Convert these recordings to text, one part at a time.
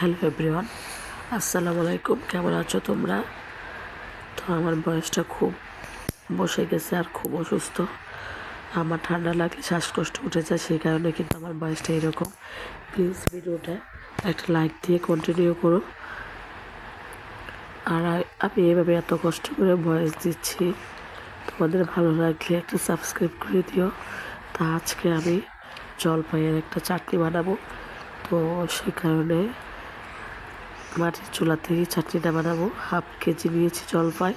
Hello everyone, আসসালামু আলাইকুম। কেমন আছো তোমরা? তো আমার বয়সটা খুব বসে গেছে আর খুব অসুস্থ। আমার ঠান্ডা লাগলে শ্বাসকষ্ট উঠে যায়, সেই কারণে কিন্তু আমার বয়সটা এরকম। প্লিজ ভিডিওটা একটা লাইক দিয়ে কন্টিনিউ করো। আর আমি এভাবে এত কষ্ট করে ভয়েস দিচ্ছি, তোমাদের ভালো লাগলে একটা সাবস্ক্রাইব করে দিও। তা আজকে আমি জলপাইয়ের একটা চাটনি বানাবো। তো সেই কারণে মাটির চুলা থেকে চাটনিটা বানাবো। হাফ কেজি নিয়েছি জলপাই,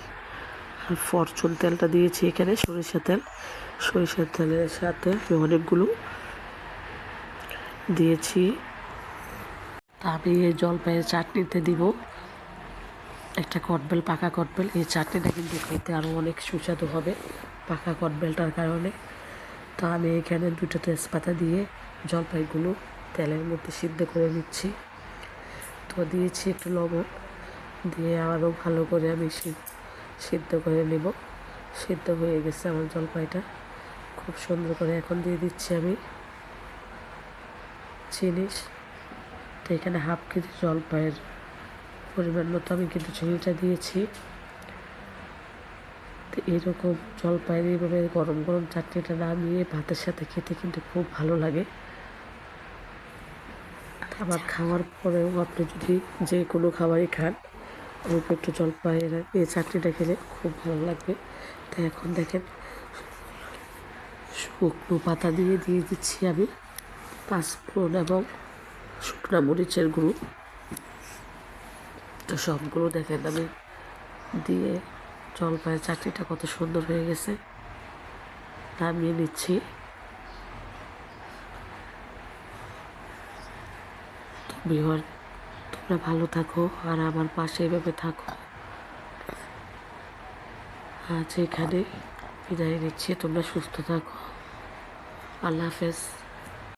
আর ফরচুন তেলটা দিয়েছি এখানে, সরিষা তেল। সরিষার তেলের সাথে অনেকগুলো দিয়েছি। আমি এই জলপাইয়ের চাটনিতে দিব একটা কটবেল, পাকা কটবেল। এই চাটনিটা কিন্তু খেতে আরও অনেক সুস্বাদু হবে পাকা কটবেলটার কারণে। তো আমি এখানে দুটো তেজপাতা দিয়ে জলপাইগুলো তেলের মধ্যে সিদ্ধ করে নিচ্ছি। তো দিয়েছি, একটু লবণ দিয়ে আরও ভালো করে আমি সিদ্ধ করে নেব। সিদ্ধ হয়ে গেছে আমার জলপাইটা। খুব সুন্দর করে এখন দিয়ে দিচ্ছি আমি চিনি। তো এখানে হাফ কেজি জলপাইয়ের পরিমাণ মতো আমি কিন্তু চিনিটা দিয়েছি। তো এরকম জলপাইয়ের এইভাবে গরম গরম চাটনিটা নামিয়ে ভাতের সাথে খেতে কিন্তু খুব ভালো লাগে। খাবার খাওয়ার পরেও আপনি যদি যে কোনো খাবারই খান অল্প একটু জল জলপাইয়ের এই চাটনিটা খেলে খুব ভালো লাগবে। তাই এখন দেখেন, শুকনো পাতা দিয়ে দিয়ে দিচ্ছি আমি পাঁচফোড়ন এবং শুকনো মরিচের গুঁড়ো। তো সবগুলো দেখেন আমি দিয়ে জলপাইয়ের চাটনিটা কত সুন্দর হয়ে গেছে। নামিয়ে নিচ্ছি। বিহর, তোমরা ভালো থাকো আর আমার পাশে এভাবে থাকো। আজ এখানে বিদায় নিচ্ছি, তোমরা সুস্থ থাকো। আল্লাহ হাফেজ।